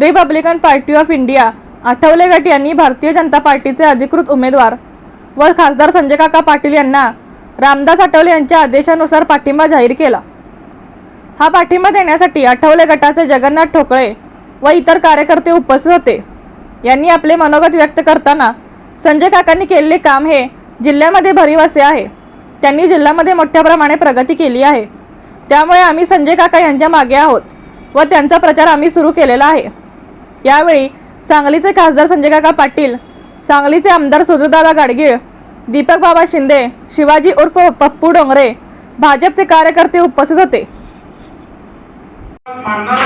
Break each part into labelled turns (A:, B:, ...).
A: Republican party of India Athawale गट यांनी भारतीय जनता पार्टीचे अधिकृत उमेदवार व खासदार संजय काका पाटील यांना रामदास आठवले यांच्या आदेशानुसार पाठिंबा जाहीर केला. हा पाठिंबा देण्यासाठी आठवले गटाचे जगन्नाथ ठोकळे व इतर कार्यकर्ते उपस्थित होते. यांनी आपले मनोगत व्यक्त करताना संजय काकांनी केलेले काम हे जिल्ह्यामध्ये भरीव असे आहे. त्यांनी जिल्ह्यामध्ये मोठ्या प्रमाणे प्रगती केली आहे. त्यामुळे आम्ही संजय काका यांच्या मागे आहोत व त्यांचा प्रचार आम्ही सुरू केलेला आहे. यावेळी सांगलीचे खासदार संजय काका पाटील सांगलीचे आमदार सुधीरदादा गाडगीळ दीपक बाबा शिंदे शिवाजी उर्फ पप्पू डोंगरे भाजपचे कार्यकर्ते उपस्थित होते.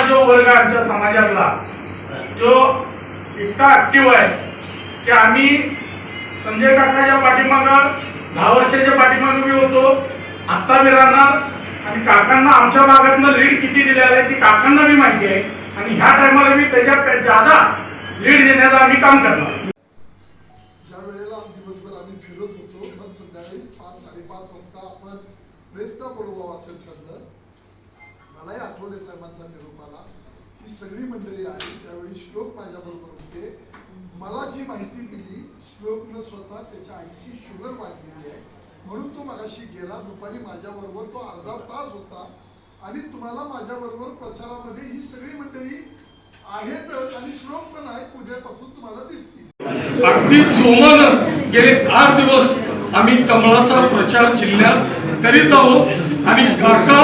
B: जो वर्ग आमच्या समाजातला जो इतका ऍक्टिव्ह आहे की आम्ही संजय काकाच्या पाठीमागं दहा वर्षाच्या पाठीमागे मी होतो. आत्ता मी राहणार आणि काकांना आमच्या भागातनं लीड किती दिलेलं आहे ती काकांना मी माहिती आहे. आणि ह्या टायमाला मी त्याच्या जादा लीड देण्याचं आम्ही काम करणार.
C: ज्या वेळेला दिवसभर आम्ही फिरत होतो मग संध्याकाळी पाच साडेपाच वाजता आपण प्रेसला बोलवावं असं ठरलं. मलाही आठवले साहेबांचा निरोप आला ही सगळी मंडळी आली. त्यावेळी श्लोक माझ्याबरोबर होते. मला जी माहिती दिली श्लोकनं स्वतः त्याच्या आईची शुगर वाढलेली आहे. म्हणून तो मगाशी गेला. दुपारी माझ्याबरोबर तो अर्धा तास होता. आणि तुम्हाला माझ्याबरोबर प्रचारामध्ये ही सगळी मंडळी आहेतच आणि श्लोक पण आहेत उद्यापासून तुम्हाला दिसतील.
D: अगदी जोमानं गेले आठ दिवस आम्ही कमळाचा प्रचार जिल्ह्यात करीत आहोत. आणि काका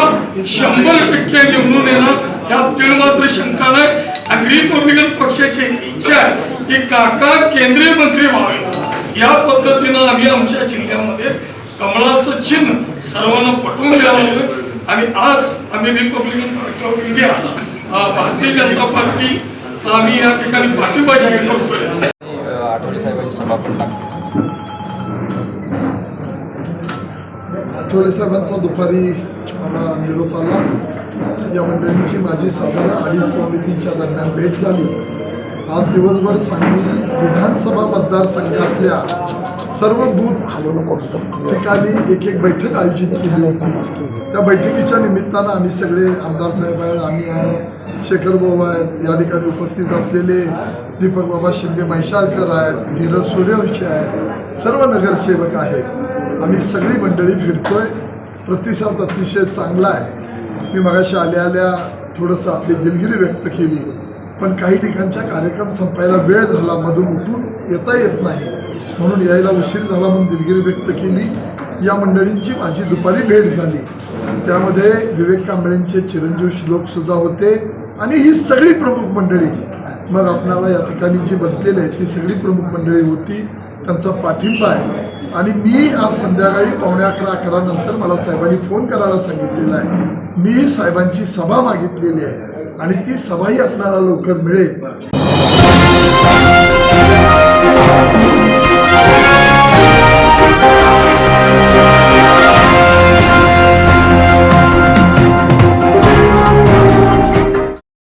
D: शंभर टक्के निवडून येणार. यात तीळ मात्र शंका नाही. आणि रिपब्लिकन पक्षाची इच्छा आहे की काका केंद्रीय मंत्री व्हावे. या पद्धतीनं आम्ही आमच्या जिल्ह्यामध्ये कमळाचं चिन्ह सर्वांना पटवून द्यावं. आणि आज आम्ही Republican party of India Bharatiya Janata party आम्ही या ठिकाणी पाठिंबा जाहीर करतोय.
E: आठवले साहेबांची सभा पण
C: आठवले साहेबांचा दुपारी मला निरोप आला. या मंडळींची माझी साधारण अडीच पावणे तीनच्या दरम्यान भेट झाली. आज दिवसभर सांगली विधानसभा मतदारसंघातल्या सर्व बूथ ठिकाणी एक एक बैठक आयोजित केली होती. त्या बैठकीच्या निमित्तानं आम्ही सगळे आमदार साहेब आहेत आम्ही आहे शेखर भाऊ आहेत या ठिकाणी उपस्थित असलेले दीपक बाबा शिंदे म्हैशाळकर आहेत धीरज सूर्यवंशी आहेत सर्व नगरसेवक आहेत. आम्ही सगळी मंडळी फिरतोय. प्रतिसाद अतिशय चांगला आहे. मी मगाशी आल्या आल्या थोडंसं आपली दिलगिरी व्यक्त केली. पण काही ठिकाणच्या कार्यक्रम संपायला वेळ झाला मधून उठून येता येत नाही. म्हणून यायला उशीर झाला म्हणून दिलगिरी व्यक्त केली. या मंडळींची माझी दुपारी भेट झाली. त्यामध्ये विवेक कांबळेंचे चिरंजीव श्लोकसुद्धा होते आणि ही सगळी प्रमुख मंडळी. मग आपणाला या ठिकाणी जी बसलेली आहे ती सगळी प्रमुख मंडळी होती. त्यांचा पाठिंबा आहे. आणि मी आज संध्याकाळी पावणे अकरा अकरा नंतर मला साहेबांनी फोन करायला सांगितलेला आहे. मी साहेबांची सभा मागितलेली आहे. आणि ती सभाही आपणाला लवकर मिळेल.